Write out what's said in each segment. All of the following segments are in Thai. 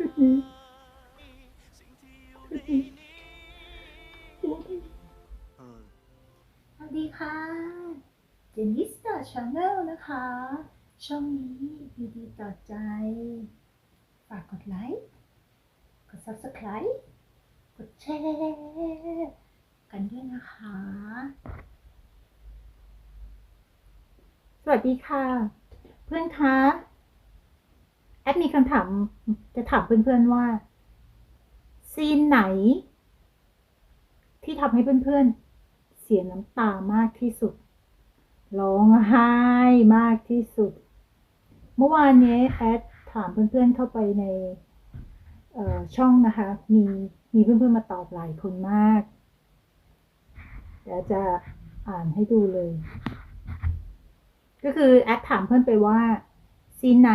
สวัสดีค่ะเจนนิสตอร์ชาแนลนะคะ ช่องนี้ดีๆต่อใจ ฝากกดไลค์กด subscribe กดแชร์กันด้วยนะคะ สวัสดีค่ะ เพื่อนคะ แอดมีคำถามจะถามเพื่อนๆว่า ซีนไหน ที่ทำให้เพื่อนๆ เสียน้ำตามากที่สุด ร้องไห้มากที่สุด เมื่อวานนี้แอดถามเพื่อนๆเข้าไปในช่องนะคะ มีมีเพื่อนๆมาตอบหลายคนมากเดี๋ยวจะอ่านให้ดูเลย ก็คือแอดถามเพื่อนไปว่า ซีนไหน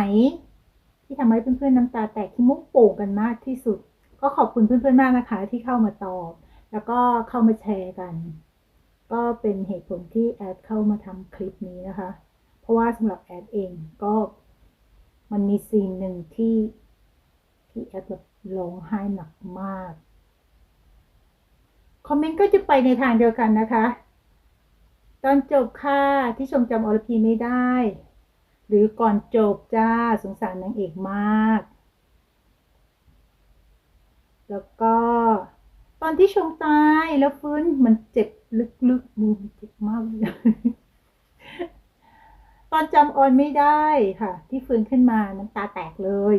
ที่ทำให้เพื่อนๆน้ำตาแตกที่มุกโป่งกันมากที่สุด ก็ขอบคุณเพื่อนๆมากนะคะ ที่เข้ามาตอบ แล้วก็เข้ามาแชร์กัน ก็เป็นเหตุผลที่แอดเข้ามาทำคลิปนี้นะคะ เพราะว่าสำหรับแอดเองก็มันมีซีนหนึ่งที่ที่แอดแบบร้องไห้หนักมากคอมเมนต์ก็จะไปในทางเดียวกันนะคะ ตอนจบค่ะ ที่ชมจำอรพีไม่ได้ หรือก่อนจบจ้าสงสารนางเอกมาก แล้วก็ ตอนที่ชงตายแล้วฟื้นมันเจ็บลึกๆมือเจ็บมากเลยตอนจำออนไม่ได้ค่ะ ที่ฟื้นขึ้นมาน้ำตาแตกเลย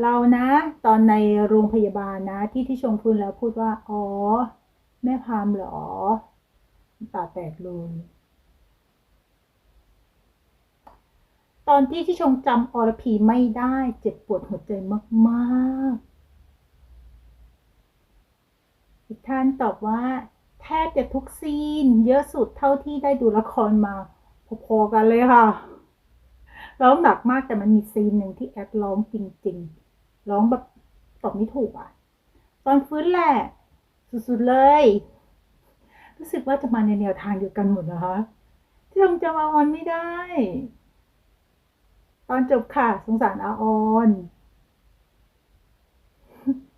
เรานะ ตอนในโรงพยาบาลนะ ที่ที่ชงฟื้นแล้วพูดว่า อ๋อ แม่พามเหรอ ตาแตกเลย ตอนที่ที่ชงจำอรพีไม่ได้เจ็บปวดหัวใจมากๆ อีกท่านตอบว่า แทบจะทุกซีน เยอะสุดเท่าที่ได้ดูละครมาพอๆกันเลยค่ะร้องหนักมากแต่มันมีซีนหนึ่งที่แอดร้องจริงๆ ร้องแบบตอบไม่ถูกอะ ตอนฟื้นแหละ สุดๆเลย รู้สึกว่าจะมาในแนวทางเดียวกันหมดนะคะที่ชงจำอาออนไม่ได้ ตอนจบค่ะ สงสารอาออน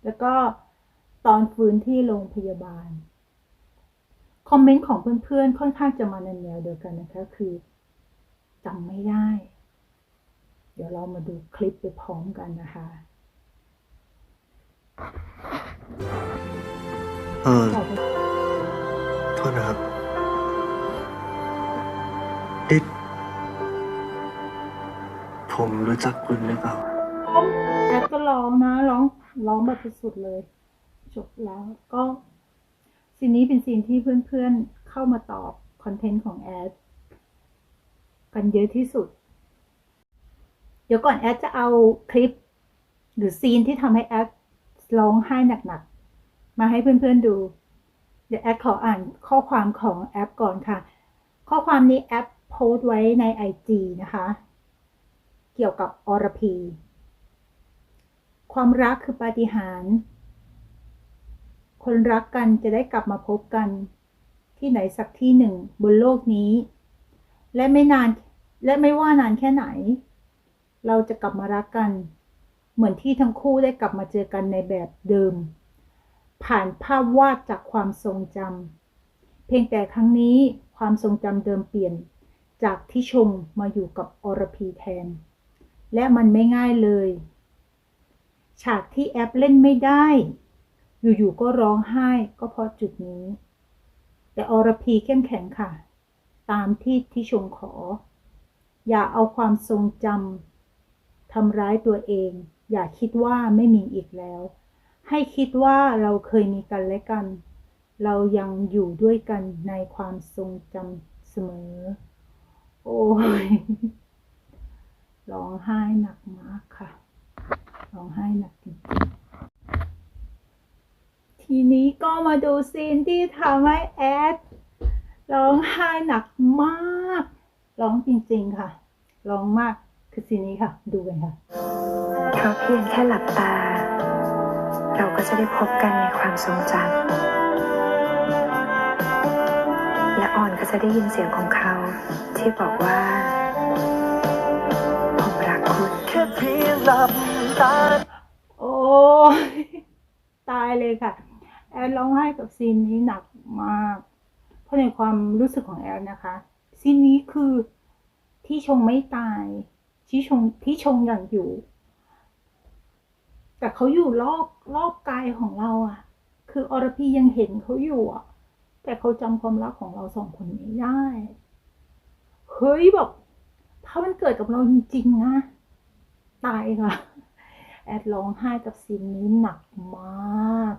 แล้วก็ตอนฟื้นที่โรงพยาบาล คอมเมนต์ของเพื่อนๆ ค่อนข้างจะมาในแนวเดียวกันนะคะคือจำไม่ได้ เดี๋ยวเรามาดูคลิปไปพร้อมกันนะคะเออขอบคุณ โทษนะครับเอ๊ะผมรู้จักคุณหรือเปล่า แอดก็ร้องนะร้องร้องแบบสุดๆเลย จบแล้วก็ซีนนี้เป็นซีนที่เพื่อนๆเข้ามาตอบคอนเทนต์ของแอดกันเยอะที่สุด เดี๋ยวก่อนแอดจะเอาคลิป หรือซีนที่ทำให้แอดร้องไห้หนักๆ มาให้เพื่อนๆดู เดี๋ยวแอดขออ่านข้อความของแอปก่อนค่ะ ข้อความนี้แอปโพสต์ไว้ใน IG นะคะ เกี่ยวกับอรพี ความรักคือปาฏิหาริย์ คนรักกันจะได้กลับมาพบกัน ที่ไหนสักที่หนึ่งบนโลกนี้ และไม่นานและไม่ว่านานแค่ไหน เราจะกลับมารักกัน เหมือนที่ทั้งคู่ได้กลับมาเจอกันในแบบเดิม ผ่านภาพวาดจากความทรงจำเพียงแต่ครั้งนี้ความทรงจำเดิมเปลี่ยน จากที่ชมมาอยู่กับอรพีแทน และมันไม่ง่ายเลย ฉากที่แอปเล่นไม่ได้ อยู่ๆก็ร้องไห้ก็เพราะจุดนี้ แต่อรพีเข้มแข็งค่ะ ตามที่ที่ชงขอ อย่าเอาความทรงจำทำร้ายตัวเอง อย่าคิดว่าไม่มีอีกแล้ว ให้คิดว่าเราเคยมีกันและกัน เรายังอยู่ด้วยกันในความทรงจำเสมอ โอ้ยร้องไห้หนักมากค่ะร้องไห้หนักจริงๆทีนี้ก็มาดูซีนที่ทำให้แอดร้องไห้หนักมากร้องจริงๆค่ะร้องมากคือซีนนี้ค่ะ ดูกันค่ะเพราะเพียงแค่หลับตา เราก็จะได้พบกันในความทรงจำและอ่อนก็จะได้ยินเสียงของเขาที่บอกว่าค่เพียงหลับตาโอ้ตายเลยค่ะ แอนร้องไห้กับซีนนี้หนักมาก เพราะในความรู้สึกของแอนนะคะ ซีนนี้คือที่ชงไม่ตาย ที่ชงที่ชงอย่างอยู่ แต่เขาอยู่รอบรอบกายของเราอะคืออรพียังเห็นเขาอยู่อะแต่เขาจำความรักของเราสองคนไม่ได้ เฮ้ยแบบถ้ามันเกิดกับเราจริงๆนะตายค่ะ แอดร้องไห้กับซีนนี้หนักมาก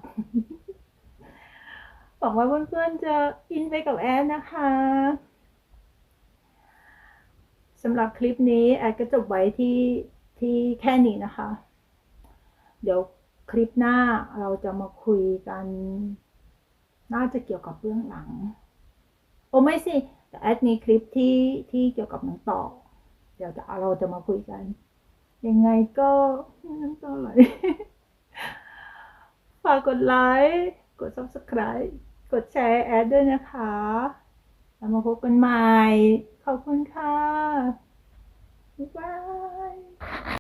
หวังว่าเพื่อนๆจะอินไปกับแอดนะคะสำหรับคลิปนี้แอดก็จบไว้ที่ที่แค่นี้นะคะ เดี๋ยวคลิปหน้าเราจะมาคุยกัน น่าจะเกี่ยวกับเบื้องหลัง โอ้ไม่สิแต่แอดมีคลิปที่ที่เกี่ยวกับหนังต่อ เดี๋ยวจะเราจะมาคุยกัน ยังไงก็น้ำตาไหลฝากกดไลค์กด subscribe กดแชร์แอดด้วยนะคะ แล้วมาพบกันใหม่ ขอบคุณค่ะ บ๊ายบาย